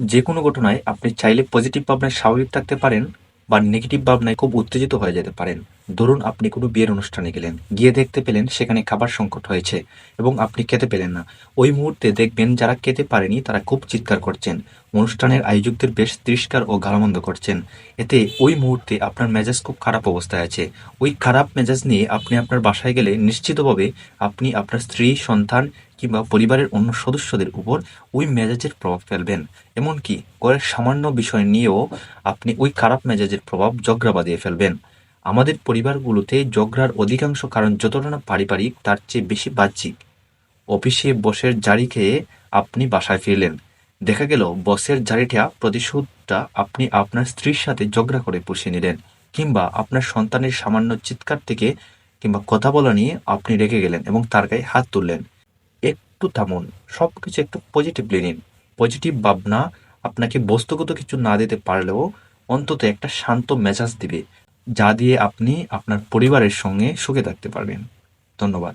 যে কোনো ঘটনায় আপনি চাইলে পজিটিভ ভাবনায় স্বাভাবিক থাকতে পারেন বা নেগেটিভ ভাবনায় খুব উত্তেজিত হয়ে যেতে পারেন। ধরুন আপনি কোনো বিয়ের অনুষ্ঠানে গেলেন, গিয়ে দেখতে পেলেন সেখানে খাবার সংকট হয়েছে এবং আপনি খেতে পেলেন না। ওই মুহূর্তে দেখবেন যারা খেতে পারেনি তারা খুব চিৎকার করছেন। অনুষ্ঠানের আয়োজকদের বেশ তিরস্কার ও গালমন্দ করছেন। এতে ওই মুহূর্তে আপনার মেজাজ খুব খারাপ অবস্থায় আছে। ওই খারাপ মেজাজ নিয়ে আপনি আপনার বাসায় গেলে নিশ্চিতভাবে আপনি আপনার স্ত্রী, সন্তান কিংবা পরিবারের অন্য সদস্যদের উপর ওই মেজাজের প্রভাব ফেলবেন। এমনকি ঘরের সামান্য বিষয় নিয়েও আপনি ওই খারাপ মেজাজের প্রভাব জগড়া বাঁধিয়ে ফেলবেন। আমাদের পরিবারগুলোতে জগড়ার অধিকাংশ কারণ যতটা না পারিবারিক, তার চেয়ে বেশি বাহ্যিক। অফিসে বসের জারি খেয়ে আপনি বাসায় ফিরলেন। দেখা গেল বসের জারিটা, প্রতিশোধটা আপনি আপনার স্ত্রীর সাথে ঝগড়া করে পুষিয়ে নিলেন কিংবা আপনার সন্তানের সামান্য চিৎকার থেকে কিংবা কথা বলা নিয়ে আপনি রেগে গেলেন এবং তার গায়ে হাত তুললেন। একটু থামুন সব কিছু একটু পজিটিভলি নিন। পজিটিভ ভাবনা আপনাকে বস্তুগত কিছু না দিতে পারলেও অন্তত একটা শান্ত মেজাজ দিবে, যা দিয়ে আপনি আপনার পরিবারের সঙ্গে সুখে থাকতে পারবেন। ধন্যবাদ।